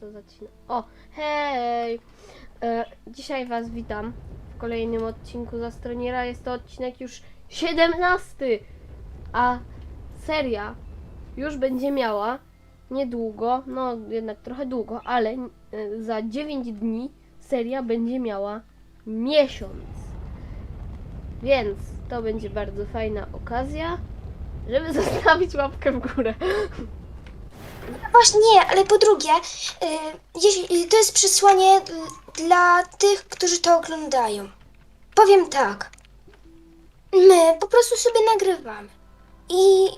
co zacina. O, hej! E, dzisiaj Was witam w kolejnym odcinku Zastroniera. Jest to odcinek już 17, a seria już będzie miała niedługo, no jednak trochę długo, ale e, za 9 dni seria będzie miała miesiąc. Więc to będzie bardzo fajna okazja, żeby zostawić łapkę w górę. Właśnie nie, ale po drugie, y, jeśli, y, to jest przesłanie y, dla tych, którzy to oglądają. Powiem tak. My po prostu sobie nagrywamy. I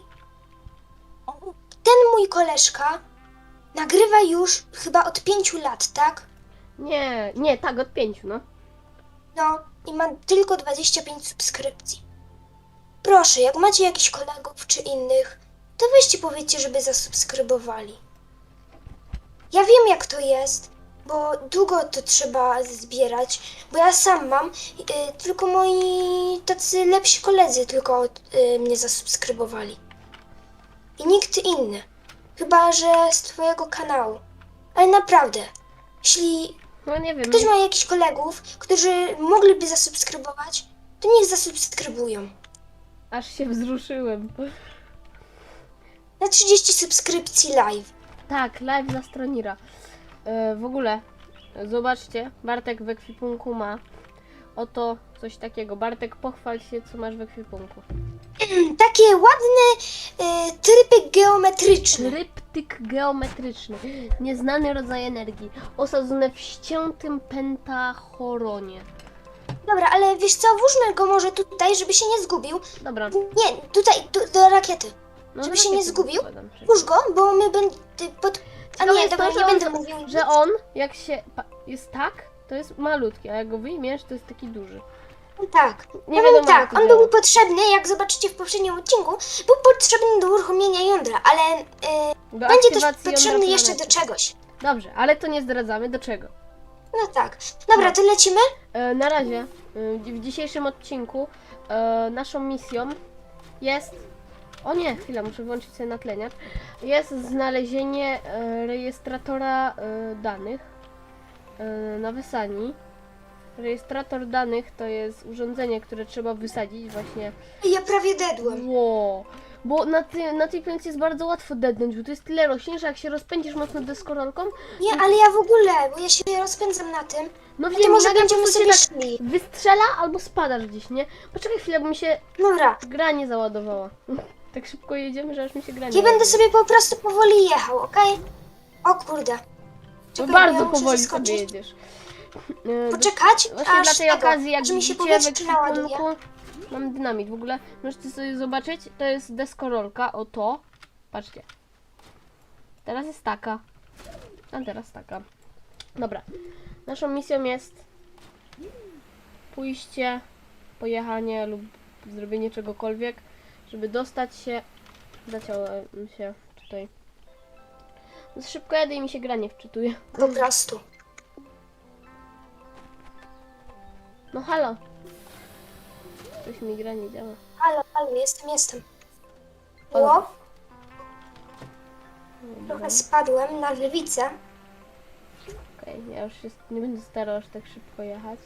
ten mój koleżka nagrywa już chyba od pięciu lat, tak? Nie, nie, tak, od pięciu, no. No i ma tylko 25 subskrypcji. Proszę, jak macie jakichś kolegów czy innych, to weźcie powiedzcie, żeby zasubskrybowali. Ja wiem jak to jest, bo długo to trzeba zbierać, bo ja sam mam, y, tylko moi tacy lepsi koledzy tylko y, mnie zasubskrybowali. I nikt inny. Chyba, że z twojego kanału. Ale naprawdę, jeśli No nie wiem. ktoś ma jakichś kolegów, którzy mogliby zasubskrybować, to niech zasubskrybują. Aż się wzruszyłem. Na 30 subskrypcji live. Tak, live za Stronira. E, w ogóle, zobaczcie, Bartek w ekwipunku ma oto coś takiego. Bartek, pochwal się, co masz w ekwipunku. Takie ładne y, tryby geometryczne. Tryptyk geometryczny. Nieznany rodzaj energii. Osadzony w ściętym pentachoronie. Dobra, ale wiesz co, włóżmy go może tutaj, żeby się nie zgubił. Dobra. Nie, tutaj, tu, do rakiety. No, Żeby się rakiety nie zgubił? Włóż go, bo my będę pod... A nie, dobra, nie będę mówił. Że on, jak się jest tak, to jest malutki, a jak go wyjmiesz, to jest taki duży. Tak. Nie Nie wiadomo, tak, on był potrzebny, jak zobaczycie w poprzednim odcinku, był potrzebny do uruchomienia jądra, ale y, Do będzie też potrzebny jeszcze do czegoś. Dobrze, ale to nie zdradzamy do czego. No tak. Dobra, No. to lecimy? E, na razie, e, w dzisiejszym odcinku e, naszą misją jest. O nie, chwila, muszę włączyć sobie natleniacz. Jest znalezienie e, rejestratora e, danych e, na Wysani. Rejestrator danych to jest urządzenie, które trzeba wysadzić właśnie. Ja prawie dedłem. Ło! Bo na, ty, na tej planecie jest bardzo łatwo dednąć, bo tu jest tyle roślin, że jak się rozpędzisz mocno deskorolką, Nie, ale ja w ogóle, bo ja się rozpędzam na tym, no to wiem, może nagle po będziemy prostu sobie się tak szli. wystrzela albo spadasz gdzieś, nie? Poczekaj chwilę, bo mi się Dobra, gra nie załadowała. Tak szybko jedziemy, że aż mi się gra nie ja będę sobie po prostu powoli jechał, okej? O kurde. No Czekaj, bardzo ja muszę powoli sobie jedziesz. E, Poczekać, Właśnie aż dla tej tego, okazji, jak mi się widzicie w powietrze ekwipunku, mam dynamit. W ogóle możecie sobie zobaczyć, to jest deskorolka, o to. Patrzcie. Teraz jest taka. A teraz taka. Dobra. Naszą misją jest pójście, pojechanie lub zrobienie czegokolwiek, żeby dostać się. Zaciąłem się tutaj. Za szybko jadę i mi się gra nie wczytuje. Po prostu. No halo. Coś mi gra nie działa. Halo, halo, jestem, jestem. O. O, Dobra. trochę spadłem na lewicę. Okej, ja już nie będę starał aż tak szybko jechać.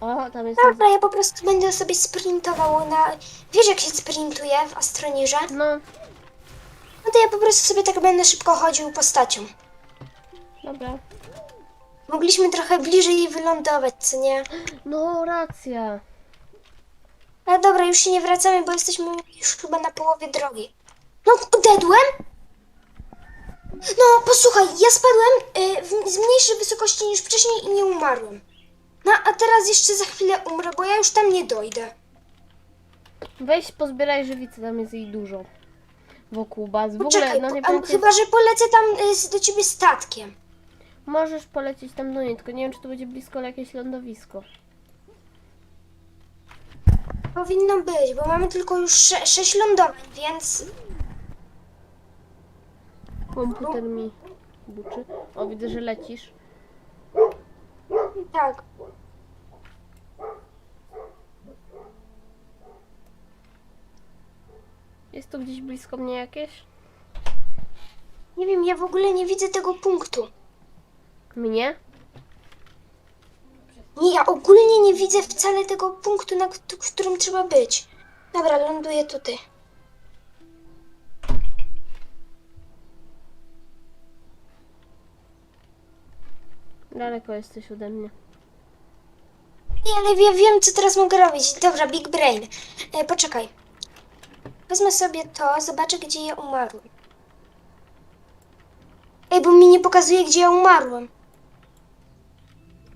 O, tam jest. Dobra, ja po prostu będę sobie sprintował na... Wiesz jak się sprintuje w Astronirze? No, No to ja po prostu sobie tak będę szybko chodził postacią. dobra. Mogliśmy trochę bliżej wylądować, co nie? No, racja. Ale dobra, już się nie wracamy, bo jesteśmy już chyba na połowie drogi. No, dedłem? No, posłuchaj, ja spadłem y, w, z mniejszej wysokości niż wcześniej i nie umarłem. No, a teraz jeszcze za chwilę umrę, bo ja już tam nie dojdę. Weź pozbieraj żywicę, tam jest jej dużo. Wokół bazy. W Poczekaj, ogóle, no nie po, a, czy chyba, że polecę tam y, z- do ciebie statkiem. możesz polecieć tam do niej, tylko nie wiem, czy to będzie blisko jakieś lądowisko. Powinno być, bo mamy tylko już sze, sześć lądowań, więc... Komputer mi buczy. O, widzę, że lecisz. Tak. Jest tu gdzieś blisko mnie jakieś? Nie wiem, ja w ogóle nie widzę tego punktu. Mnie? Nie, ja ogólnie nie widzę wcale tego punktu, na którym trzeba być. Dobra, ląduję tutaj. Daleko jesteś ode mnie. Nie, ale ja wiem, co teraz mogę robić. Dobra, Big Brain. E, poczekaj. Wezmę sobie to, zobaczę, gdzie ja umarłem. Ej, bo mi nie pokazuje, gdzie ja umarłem.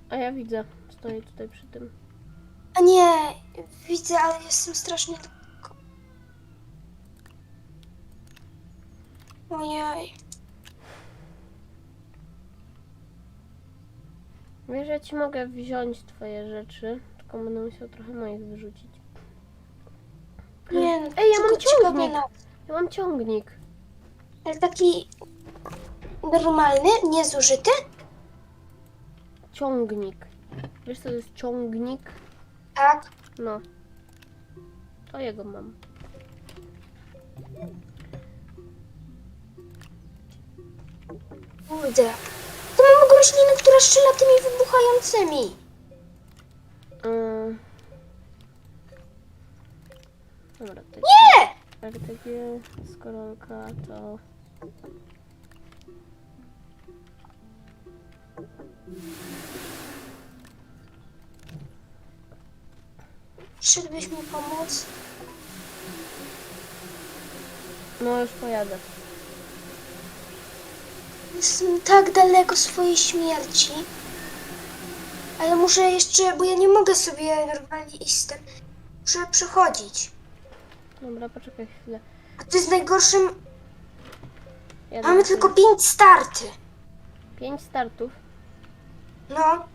A ja widzę. Stoję tutaj przy tym. A nie, widzę, ale jestem strasznie daleko. Ojej. Wiesz, ja ci mogę wziąć twoje rzeczy, tylko będę musiał trochę moich wyrzucić. Nie, no, Ej, ja mam ciągnik. Ja mam ciągnik. Ale taki normalny, niezużyty? Ciągnik. Wiesz, co to jest ciągnik? Tak. No. To jego mam. Kurde. To mam roślinę, która strzela tymi wybuchającymi. Yy. Dobra, to Nie! RTG, skorolka, to... Przyszedłbyś mi pomóc? No już pojadę. Jestem tak daleko swojej śmierci. Ale muszę jeszcze, bo ja nie mogę sobie normalnie iść z tym. Muszę przechodzić. Dobra, poczekaj chwilę. A to jest najgorszym. Jadę Mamy tylko pięć starty. Pięć startów. No.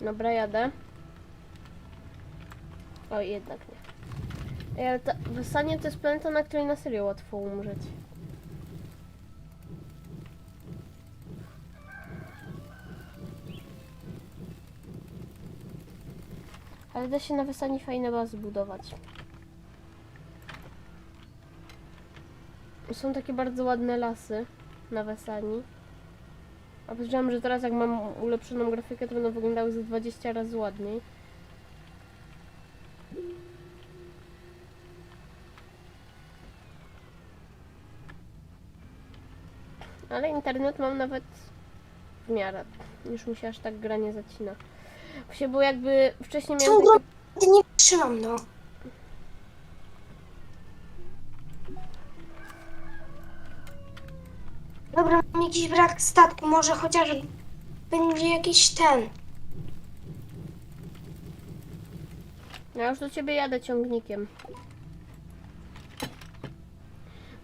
Dobra, jadę. O, jednak nie. Ale ta, Wysanie to jest planeta, na której na serio łatwo umrzeć. Ale da się na Wysanie fajne bazy budować. Są takie bardzo ładne lasy na Wesani. A powiedziałam, że teraz jak mam ulepszoną grafikę, to będą wyglądały za 20 razy ładniej. Ale internet mam nawet w miarę. Już mi się aż tak gra nie zacina. Się, bo jakby wcześniej miałem grą takie... nie trzymam, no. Dobra, mam jakiś brak statku. Może chociaż będzie jakiś ten. Ja już do ciebie jadę ciągnikiem.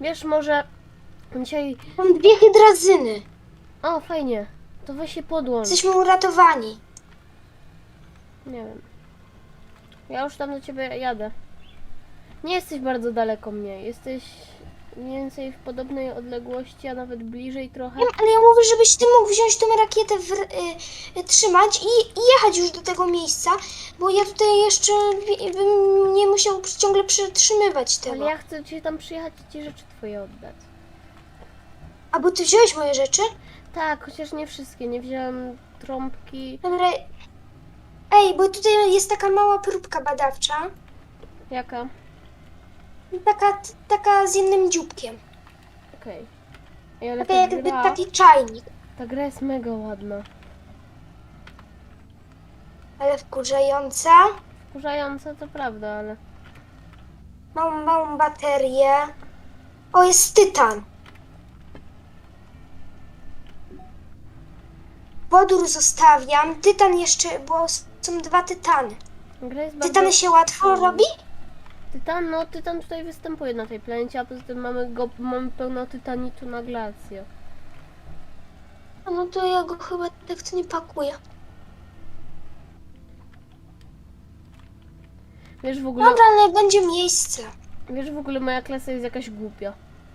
Wiesz, może dzisiaj... Mam dwie hydrazyny. O, fajnie. To weź się podłącz. Jesteśmy uratowani. Nie wiem. Ja już tam do ciebie jadę. Nie jesteś bardzo daleko mnie. Jesteś mniej więcej w podobnej odległości, a nawet bliżej trochę. Wiem, ale ja mówię, żebyś ty mógł wziąć tą rakietę, w, y, y, trzymać i, i jechać już do tego miejsca, bo ja tutaj jeszcze wi- bym nie musiał przy- ciągle przytrzymywać Ale tego. ja chcę ci tam przyjechać i ci rzeczy twoje oddać. A bo ty wziąłeś moje rzeczy? Tak, chociaż nie wszystkie. Nie wziąłem trąbki. Dobra. Ej, bo tutaj jest taka mała próbka badawcza. Jaka? Taka, taka z jednym dzióbkiem. Okej. Ej, Ale Taka ta jakby gra, taki czajnik. ta gra jest mega ładna. Ale wkurzająca. Wkurzająca to prawda, ale... Mam małą baterię. O, jest tytan. Wodór zostawiam. Tytan jeszcze, bo są dwa tytany. Gra jest bardzo... Tytan się łatwo robi? Tytan, no tytan tutaj występuje na tej planecie, a poza tym mamy go, mamy pełno tytanitu na glacie. No to ja go chyba tak to nie pakuję. Wiesz w ogóle, Dobra, ale będzie miejsce. wiesz w ogóle moja klasa jest jakaś głupia.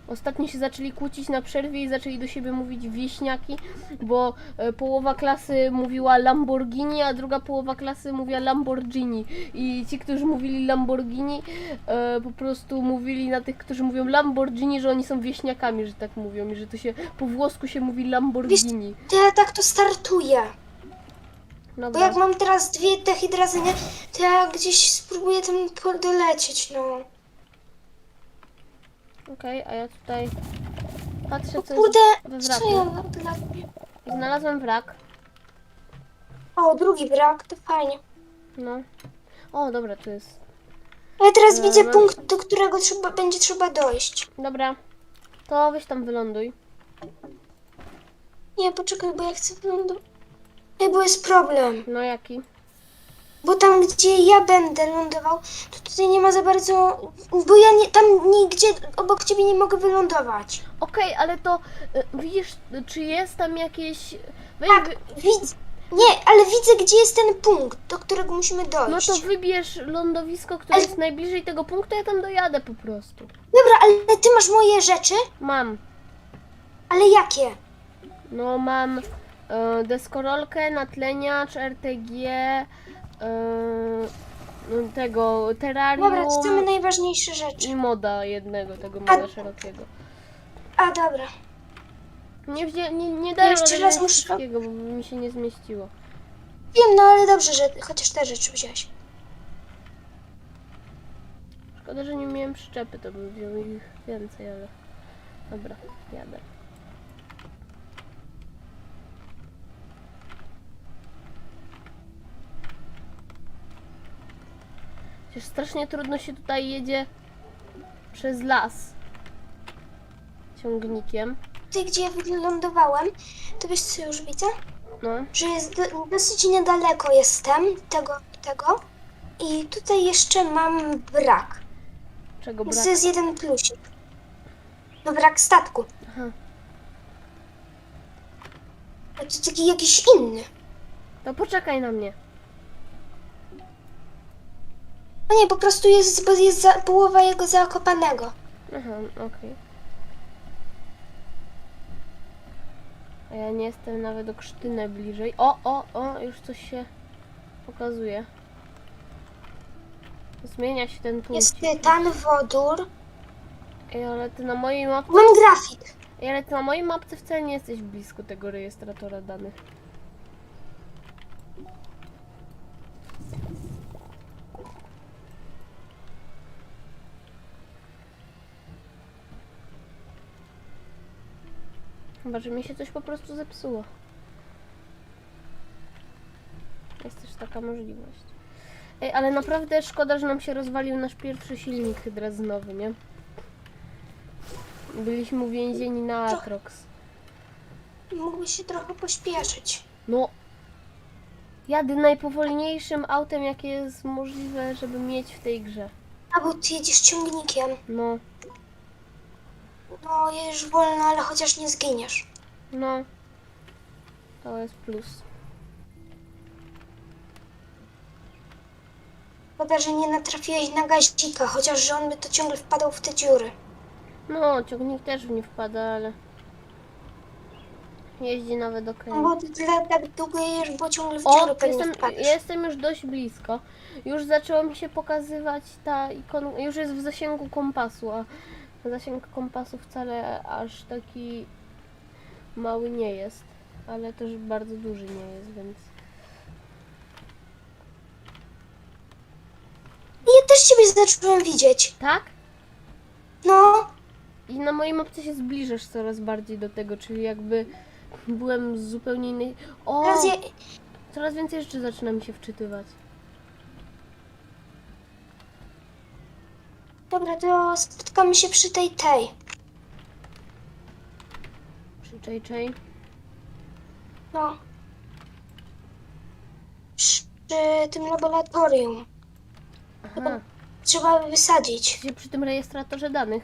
Ostatnio się zaczęli kłócić na przerwie i zaczęli do siebie mówić wieśniaki, bo e, połowa klasy mówiła Lamborghini, a druga połowa klasy mówiła Lamborghini. I ci, którzy mówili Lamborghini, e, po prostu mówili na tych, którzy mówią Lamborghini, że oni są wieśniakami, że tak mówią i że to się po włosku się mówi Lamborghini. To ja tak to startuję. Bo Dobra. jak mam teraz dwie dehydrazyny, to ja gdzieś spróbuję tam dolecieć, no. Okej, a ja tutaj patrzę, O co kurde, jest we co ja wraku. dla... Znalazłem wrak. O, drugi brak, to fajnie. No. O, dobra, tu jest. Ale teraz E, widzę no. punkt, do którego trzeba, będzie trzeba dojść. Dobra. To weź tam wyląduj. Nie, poczekaj, bo ja chcę wylądować. Ej, bo jest problem. No jaki? Bo tam, gdzie ja będę lądował, to tutaj nie ma za bardzo... Bo ja nie, tam nigdzie obok ciebie nie mogę wylądować. Okej, ale to y, widzisz, czy jest tam jakieś. Weź, Tak, wy, widzę. Nie, ale widzę, gdzie jest ten punkt, do którego musimy no dojść. to wybierz lądowisko, które Ale- jest najbliżej tego punktu, ja tam dojadę po prostu. Dobra, ale ty masz moje rzeczy? Mam. Ale jakie? No mam y, deskorolkę, natleniacz, RTG, y, no, tego terrarium Dobra, to same najważniejsze rzeczy. i moda jednego, tego moda szerokiego. A, dobra. Nie, wzię, nie, nie daję Jeszcze raz muszę- wszystkiego, bo mi się nie zmieściło. Wiem, no ale dobrze, że chociaż te rzeczy wziąłeś. Szkoda, że nie miałem przyczepy, to bym wziął ich więcej, ale... Dobra, jadę. Przecież strasznie trudno się tutaj jedzie przez las ciągnikiem. Tutaj, gdzie ja wylądowałem, to wiesz co już widzę? No, Że jest do, dosyć niedaleko jestem tego tego. I tutaj jeszcze mam brak. czego brak? to jest jeden plusik. No brak statku. Aha. A to taki jakiś inny. To poczekaj na mnie. No nie, po prostu jest, bo jest za, połowa jego zakopanego. Aha, okej. A ja nie jestem nawet o krztynę bliżej. O, o, o, już coś się pokazuje. Zmienia się ten punkt. Jest tytan, wodór. Ej, ale ty na mojej mapce. Mam grafik. Ej, ale ty na mojej mapce wcale nie jesteś blisko tego rejestratora danych. Chyba, że mi się coś po prostu zepsuło. Jest też taka możliwość. Ej, ale naprawdę szkoda, że nam się rozwalił nasz pierwszy silnik hydrazynowy, nie? Byliśmy uwięzieni na Atrox. Mógłbyś się trochę pośpieszyć. No. Jadę najpowolniejszym autem, jakie jest możliwe, żeby mieć w tej grze. A bo ty jedziesz ciągnikiem. No, No, jedziesz wolno, ale chociaż nie zginiesz. no. To jest plus. Szkoda, że nie natrafiłeś na gazika, chociaż że on by to ciągle wpadał w te dziury. No, ciągnik też w nie wpada, ale... Jeździ nawet ok. No bo ty tyle tak długo jedziesz, bo ciągle w O, pewnie jestem, jestem już dość blisko. Już zaczęło mi się pokazywać ta ikon... Już jest w zasięgu kompasu, a zasięg kompasu wcale aż taki mały nie jest. Ale też bardzo duży nie jest, więc... Ja też ciebie zacząłem widzieć. Tak? No, I na mojej mapce się zbliżasz coraz bardziej do tego, czyli jakby byłem z zupełnie innej... O! teraz ja... Coraz więcej rzeczy zaczyna mi się wczytywać. Dobra, to spotkamy się przy tej tej. Przy JJ. No. Przy tym laboratorium. Aha. Trzeba wysadzić. Gdzie przy tym rejestratorze danych.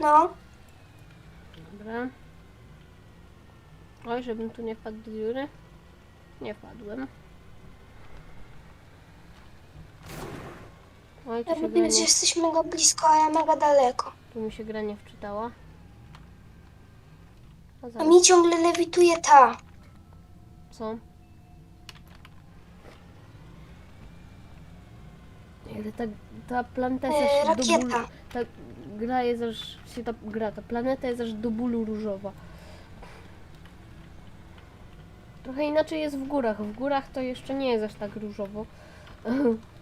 No. Dobra. Oj, żebym tu nie wpadł do dziury. Nie wpadłem. Oj, tu się, gra nie, jesteś mega blisko, a ja mega daleko. tu mi się gra nie wczytała. A A mi ciągle lewituje ta. co? Ale ta, ta planeta jest E, aż do bólu, ta gra jest aż, się ta gra, ta planeta jest aż do bólu różowa. Trochę inaczej jest w górach. W górach to jeszcze nie jest aż tak różowo.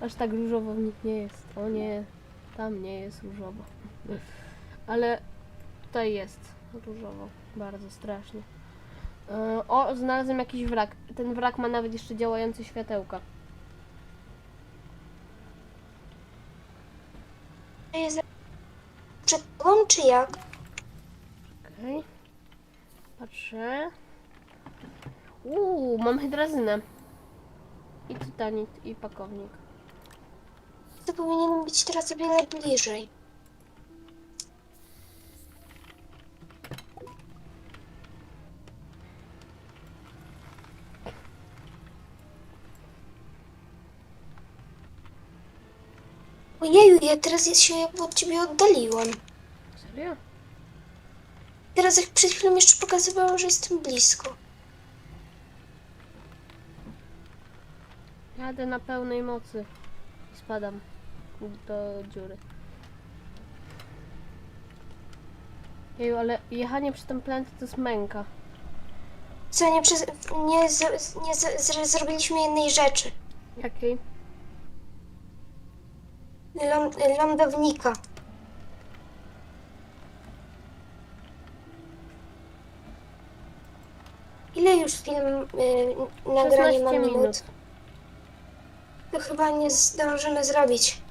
Aż tak różowo w nich nie jest. O nie, tam nie jest różowo. Ale tutaj jest różowo. Bardzo strasznie. E, O, znalazłem jakiś wrak. Ten wrak ma nawet jeszcze działające światełka. Jest przed tobą, czy jak? Okej. Patrzę. Uuu, mam hydrazynę. I tytanit, i pakownik. To powinien być teraz o wiele bliżej. Ojeju, ja teraz się od ciebie oddaliłam. Serio? Teraz jak przed chwilą jeszcze pokazywało, że jestem blisko. Jadę na pełnej mocy. I spadam do dziury. Jeju, ale jechanie przy tym planety to jest męka. Co, nie, przez, nie, z, nie z, z, zrobiliśmy jednej rzeczy. Jakiej? Ląd, lądownika. Ile już film y, nagranie ma 16 minut? minut. To chyba nie zdążymy zrobić.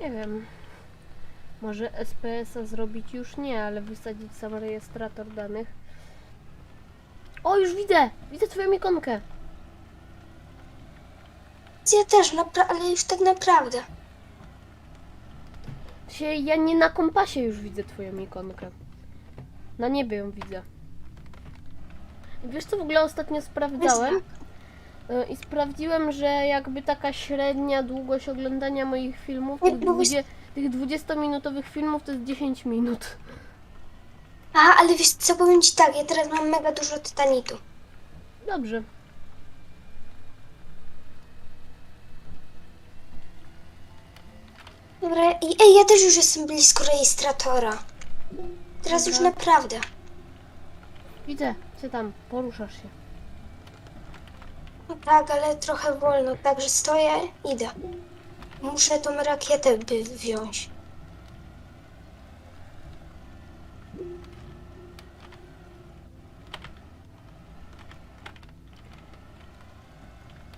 Nie wiem. Może SPS-a zrobić już nie, ale wysadzić sam rejestrator danych. O, już widzę! Widzę twoją ikonkę. Ja też, ale już tak naprawdę. Się, ja nie na kompasie już widzę twoją ikonkę. Na niebie ją widzę. Wiesz co w ogóle ostatnio sprawdzałem? Y, I sprawdziłem, że jakby taka średnia długość oglądania moich filmów, tych, bo byś- 20, tych 20-minutowych filmów to jest 10 minut. Aha, ale wiesz co, powiem ci tak, ja teraz mam mega dużo tytanitu. Dobrze. Dobra, i- ej, ja też już jestem blisko rejestratora. Teraz już naprawdę. Widzę, co tam, poruszasz się. No tak, ale trochę wolno, także stoję, idę. Muszę tą rakietę by wziąć.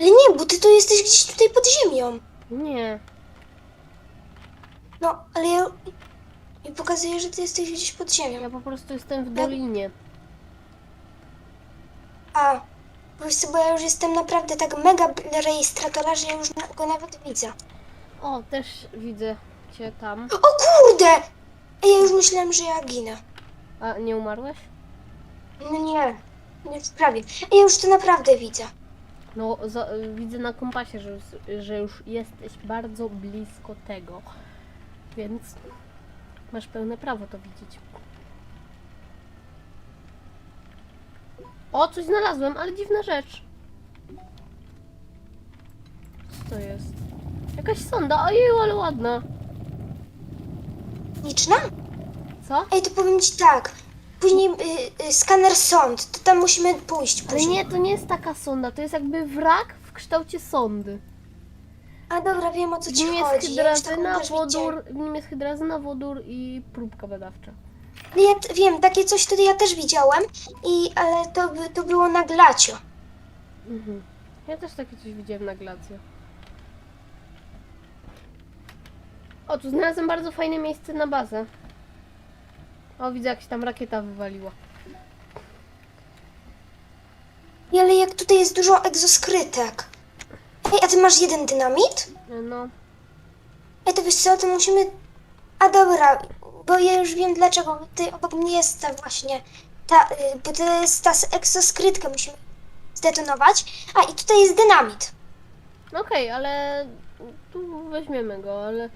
Ale nie, bo ty tu jesteś gdzieś tutaj pod ziemią. Nie, No, ale ja... Mi pokazuje, że ty jesteś gdzieś pod ziemią. ja po prostu jestem w dolinie. A, co, bo ja już jestem naprawdę tak mega rejestratora, że ja już na- go nawet widzę. O, też widzę cię tam. O kurde! Ej, ja już myślałem, że ja ginę. A nie umarłeś? No nie, nie prawie. Ej, ja już to naprawdę widzę. No, za, widzę na kompasie, że, że już jesteś bardzo blisko tego. Więc masz pełne prawo to widzieć. O, coś znalazłem, ale dziwna rzecz. Co to jest? Jakaś sonda, ojeju, ale ładna. Liczna? Co? Ej, to powiem ci tak. Później y, y, skaner sąd, to tam musimy pójść Ale później. nie, to nie jest taka sonda, to jest jakby wrak w kształcie sondy. A dobra, wiem o co W ci nim jest chodzi. Ja już taką hydrazyna, też wodór, w nim jest hydrazyna, wodór i próbka badawcza. widziałem. Ja t- wiem, takie coś tutaj ja też widziałem, i, ale to, by- to było na glacio. Mhm. Ja też takie coś widziałem na glacie. O, tu znalazłem bardzo fajne miejsce na bazę. O, widzę jak się tam rakieta wywaliła. Ale jak tutaj jest dużo egzoskrytek. Ej, a ty masz jeden dynamit? No, Ej, to wiesz co, to musimy... A dobra, bo ja już wiem dlaczego. Tutaj obok mnie jest ta właśnie Ta, y, bo to jest ta egzoskrytka, musimy zdetonować. A, i tutaj jest dynamit. No Okej, ale tu weźmiemy go, ale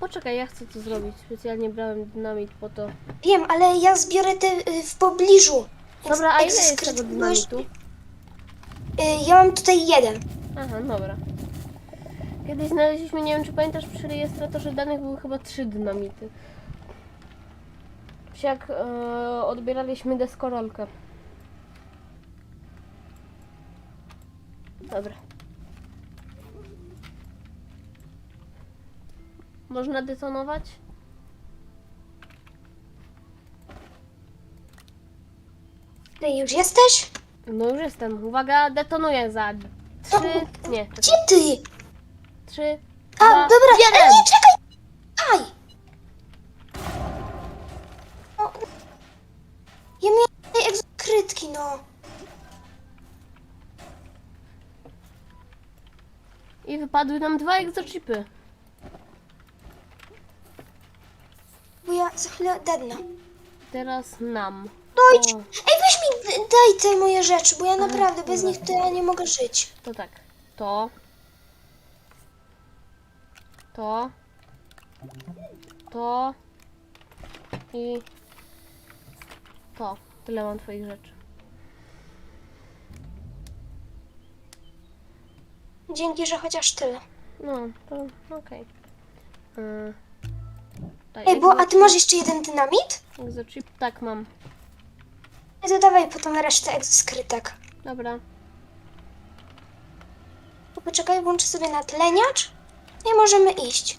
poczekaj, ja chcę to zrobić. Specjalnie brałem dynamit po to. Wiem, ale ja zbiorę te y, w pobliżu. Dobra, a ile jest tego dynamitu? Y, ja mam tutaj jeden. Aha, dobra. Kiedyś znaleźliśmy, nie wiem czy pamiętasz, przy rejestratorze danych były chyba trzy dynamity. Jak e, odbieraliśmy deskorolkę. Dobra. Można detonować? Ty już jesteś? No już jestem. Uwaga, detonuję za trzy... Nie. Gdzie ty? Trzy, A, dwa, dobra, jeden! nie, czekaj! Aj! O, ja miałem tej egzoskrytki, no. I wypadły nam dwa egzochipy. Bo ja za chwilę dednę. Teraz nam. Dojdź! O, Ej, weź mi, daj te moje rzeczy, bo ja naprawdę bez nich to ja nie mogę żyć. to tak. To. To. To. I. To. Tyle mam twoich rzeczy. Dzięki, że chociaż tyle. No, to okej. Okay. Ej, bo a ty masz jeszcze jeden dynamit? Tak, mam. Ej, to dawaj potem resztę egzoskrytek. Dobra. Poczekaj, włączę sobie natleniacz i możemy iść.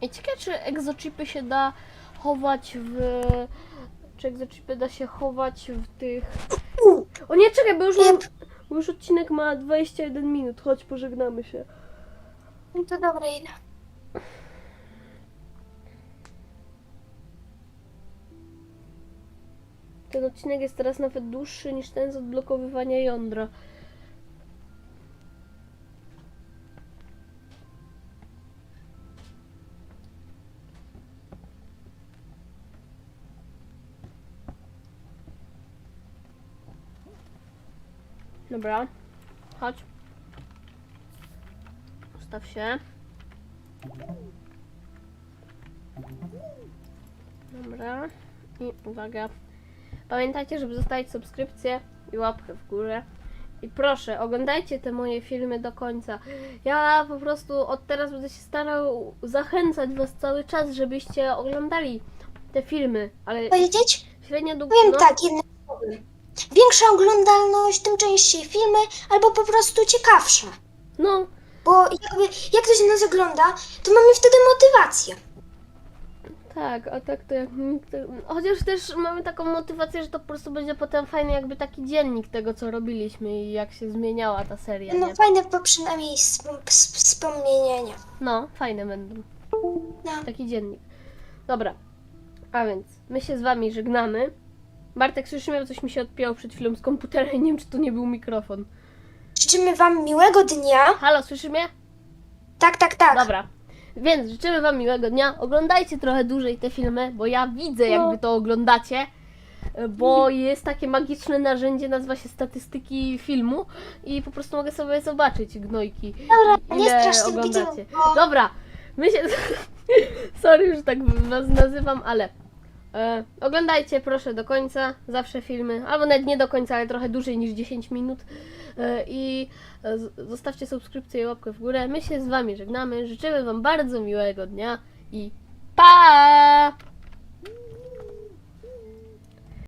I ciekawe, czy egzochipy się da chować w... Czy egzochipy da się chować w tych... O nie, czekaj, bo już, mam, bo już odcinek ma 21 minut. Chodź, pożegnamy się. no to dobra, idę. Ten odcinek jest teraz nawet dłuższy niż ten z odblokowywania jądra. Dobra, chodź. Ustaw się. Dobra. I uwaga. Pamiętajcie, żeby zostawić subskrypcję i łapkę w górę. I proszę, oglądajcie te moje filmy do końca. Ja po prostu od teraz będę się starał zachęcać was cały czas, żebyście oglądali te filmy, ale Powiedzieć? średnio długo. Powiem no, tak, jednym słowem. Większa oglądalność, tym częściej filmy, albo po prostu ciekawsze. no, Bo jakby, jak ktoś nas ogląda, to mamy wtedy motywację. Tak, a tak to jak nikt. Chociaż też mamy taką motywację, że to po prostu będzie potem fajny jakby taki dziennik tego, co robiliśmy i jak się zmieniała ta seria. No Nie? fajne, bo przynajmniej sp- sp- wspomnienia. No, fajne będą. No. Taki dziennik. Dobra. A więc my się z wami żegnamy. Bartek, słyszymy, coś mi się odpięło przed chwilą z komputera i nie wiem, czy to nie był mikrofon. Życzymy Wam miłego dnia. Halo, słyszy mnie? Tak, tak, tak. Dobra. Więc życzymy wam miłego dnia. Oglądajcie trochę dłużej te filmy, bo ja widzę, jak No. wy to oglądacie. Bo jest takie magiczne narzędzie, nazywa się statystyki filmu i po prostu mogę sobie zobaczyć gnojki. Dobra, nie strasznie oglądacie. widzimy, bo- Dobra, my się. Sorry, że tak was nazywam, ale. E, oglądajcie proszę do końca, zawsze filmy, albo nawet nie do końca, ale trochę dłużej niż 10 minut. E, I e, zostawcie subskrypcję i łapkę w górę. My się z wami żegnamy. Życzymy wam bardzo miłego dnia i pa!